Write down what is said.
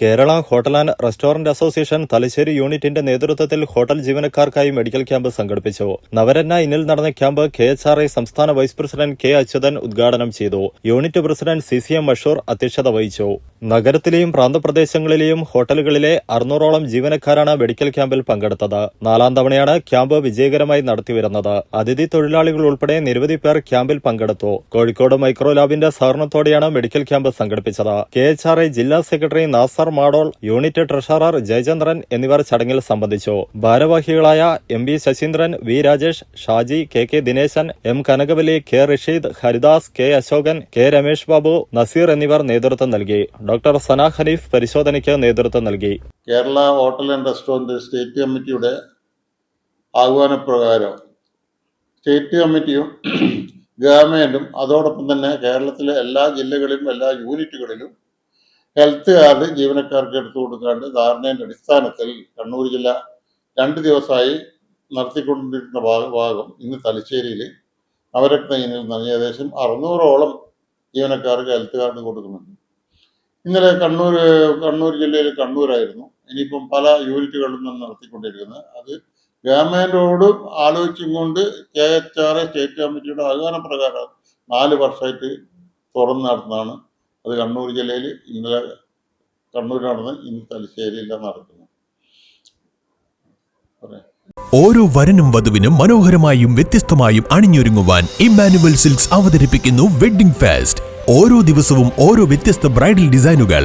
Kerala hotel and restaurant association Thalassery യൂണിറ്റിന്റെ നേതൃത്വത്തിൽ hotel ജീവനക്കാർക്കായി മെഡിക്കൽ ക്യാമ്പ് സംഘടിപ്പിച്ചു. നവരന്ന ഇന്നിൽ നടന്ന camp K H R I സംസ്ഥാന വൈസ് പ്രസിഡന്റ് കെ അച്യുതൻ ഉദ്ഘാടനം ചെയ്തു. Unit president C C M Mashoor അധ്യക്ഷത വഹിച്ചു. നഗരത്തിലെയും പ്രാന്തപ്രദേശങ്ങളിലെയും ഹോട്ടലുകളിലെ അറുന്നൂറോളം ജീവനക്കാരാണ് മെഡിക്കൽ ക്യാമ്പിൽ പങ്കെടുത്തത്. നാലാം തവണയാണ് ക്യാമ്പ് വിജയകരമായി നടത്തിവരുന്നത്. അതിഥി തൊഴിലാളികൾ ഉൾപ്പെടെ നിരവധി പേർ ക്യാമ്പിൽ പങ്കെടുത്തു. കോഴിക്കോട് മൈക്രോ ലാബിന്റെ സഹകരണത്തോടെയാണ് മെഡിക്കൽ ക്യാമ്പ് സംഘടിപ്പിച്ചത്. കെ എച്ച് ആർ ഐ ജില്ലാ secretary Nasar Madol unit treasurer Jayachandran എന്നിവർ ചടങ്ങിൽ സംബന്ധിച്ചു. ഭാരവാഹികളായ M V Sasheendran V Rajesh Shaji K K Dineshan M Kanakavalli K Rasheed Haridas K Ashokan K Ramesh Babu Naseer എന്നിവർ നേതൃത്വം നൽകി. ഡോക്ടർ സന ഹനീഫ് പരിശോധനയ്ക്ക് നേതൃത്വം നൽകി. Kerala hotel and restaurant state കമ്മിറ്റിയുടെ ആഹ്വാനപ്രകാരം സ്റ്റേറ്റ് കമ്മിറ്റിയും ഗവൺമെന്റും അതോടൊപ്പം തന്നെ കേരളത്തിലെ എല്ലാ ജില്ലകളിലും എല്ലാ യൂണിറ്റുകളിലും ഹെൽത്ത് കാർഡ് ജീവനക്കാർക്ക് എടുത്തു കൊടുക്കാണ്ട് ധാരണയുടെ അടിസ്ഥാനത്തിൽ കണ്ണൂർ ജില്ല രണ്ട് ദിവസമായി നടത്തിക്കൊണ്ടിരുന്ന ഭാഗ- ഇന്ന് തലശ്ശേരിയിൽ നവരത്ന ഇനിൽ ഏകദേശം അറുന്നൂറോളം ജീവനക്കാർക്ക് ഹെൽത്ത് കാർഡ് കൊടുക്കുന്നുണ്ട്. ഇന്നലെ കണ്ണൂർ കണ്ണൂർ ജില്ലയിൽ കണ്ണൂരായിരുന്നു. ഇനിയിപ്പം പല യൂണിറ്റുകളിൽ നിന്ന് നടത്തിക്കൊണ്ടിരിക്കുന്നത്. അത് ഗവൺമെന്റോട് ആലോചിച്ചും കൊണ്ട് K H R A state കമ്മിറ്റിയുടെ ആഹ്വാന പ്രകാരം നാല് വർഷമായിട്ട് തുറന്ന് നടത്തുന്നതാണ് അത് കണ്ണൂർ ജില്ലയിൽ ഇന്നലെ കണ്ണൂർ നടന്ന് ഇന്ന് തലശ്ശേരിയിലാണ് നടക്കുന്നത് ഓരോ വരനും വധുവിനും മനോഹരമായും വ്യത്യസ്തമായും അണിഞ്ഞൊരുങ്ങുവാൻ ഇമ്മാനുവൽ സിൽക്സ് അവതരിപ്പിക്കുന്നു വെഡ്ഡിംഗ് ഫെസ്റ്റ്. ഓരോ ദിവസവും ഓരോ വ്യത്യസ്ത ബ്രൈഡൽ ഡിസൈനുകൾ.